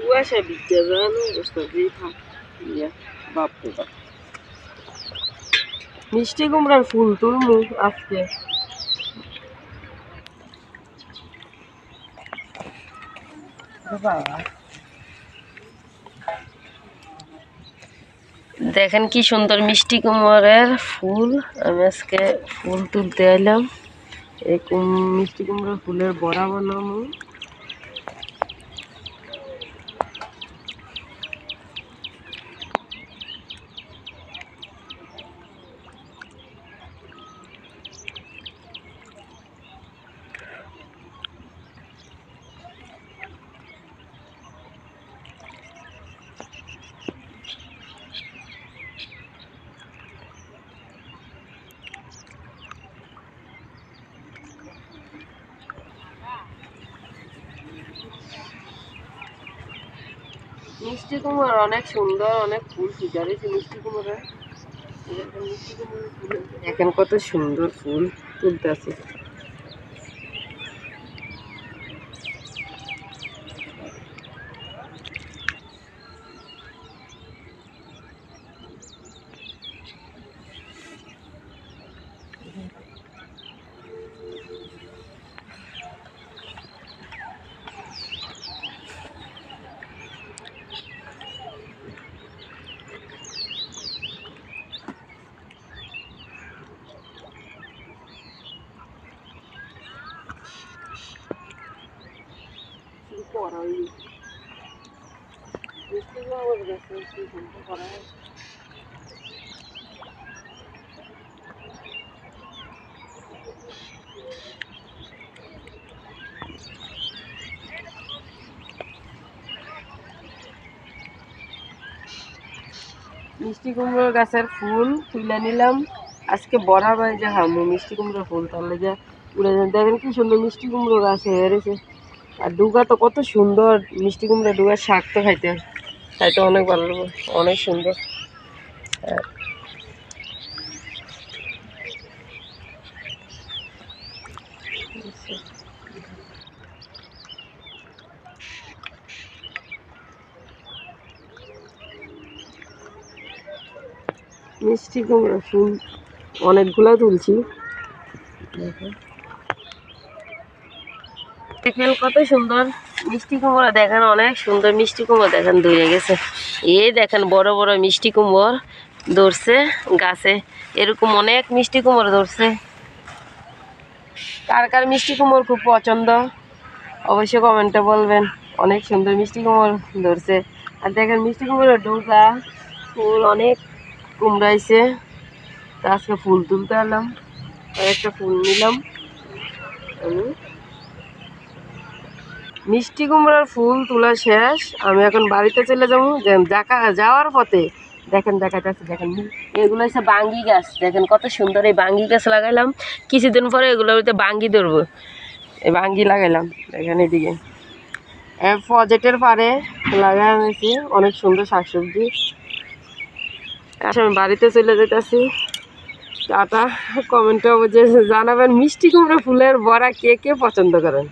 কুয়াশা বিদ্যা জানো অবস্থা দিয়ে থাক ইয়া বাপরে বাপ মিষ্টি কুমড়ার ফুল তুলমু আজকে দেখেন কি সুন্দর মিষ্টি কুমড়ের ফুল। আমি আজকে ফুল তুলতে এলাম। এই মিষ্টি কুমড়োর ফুলের বড়া বানাবো। মিষ্টি কুমড় অনেক সুন্দর, অনেক ফুল ফুটে রয়েছে মিষ্টি কুমড়ের দেখেন কত সুন্দর ফুল তুলতেছে মিষ্টি কুমড়োর গাছে কি সুন্দর করা। মিষ্টি কুমড়োর গাছের ফুল তুলে নিলাম। আজকে বড়া বাই যে হামু মিষ্টি কুমড়োর ফুল তাহলে যে উড়ে দেখেন কি সুন্দর মিষ্টি কুমড়ো গাছ হয়ে আর ডুগা তো কত সুন্দর, মিষ্টি কুমড়া ডুগার শাক তো খাইতে খাইতে অনেক ভালো লাগে, অনেক সুন্দর। মিষ্টি কুমড়ো ফুল, অনেকগুলো তুলছি। দেখেন দেখেন কত সুন্দর। মিষ্টি কুমড়ো দেখেন, অনেক সুন্দর মিষ্টি কুমড়ো দেখেন ধরে গেছে। এ দেখেন, বড় বড় মিষ্টি কুমড়ো ধরছে গাছে। এরকম অনেক মিষ্টি কুমড়ো ধরছে। কার কার মিষ্টি কুমড়ো খুব পছন্দ, অবশ্যই কমেন্টে বলবেন। অনেক সুন্দর মিষ্টি কুমড়ো ধরছে। আর দেখেন, মিষ্টি কুমড়ো ডোকা ফুল অনেক কুমড়াইছে আজকে ফুল তুলতে এলাম একটা ফুল নিলাম। আমি মিষ্টি কুমড়ার ফুল তোলা শেষ। আমি এখন বাড়িতে চলে যাব। দেখা, যাওয়ার পথে দেখেন দেখাচ্ছে দেখেন। এগুলো হচ্ছে বাঙ্গি গাছ। দেখেন কত সুন্দর এই বাঙ্গি গাছ লাগাইলাম। কিছুদিন পরে এগুলোর ভিতরে বাঙ্গি ধরবো। এই বাঙ্গি লাগাইলাম। দেখেন এদিকে। প্রজেক্টের পারে লাগাইছি অনেক সুন্দর শাকসবজি। আচ্ছা আমি বাড়িতে চলে যেতেছি টাটা। কমেন্টে যে জানাবেন মিষ্টি কুমড়ো ফুলের বড়া কে কে পছন্দ করেন।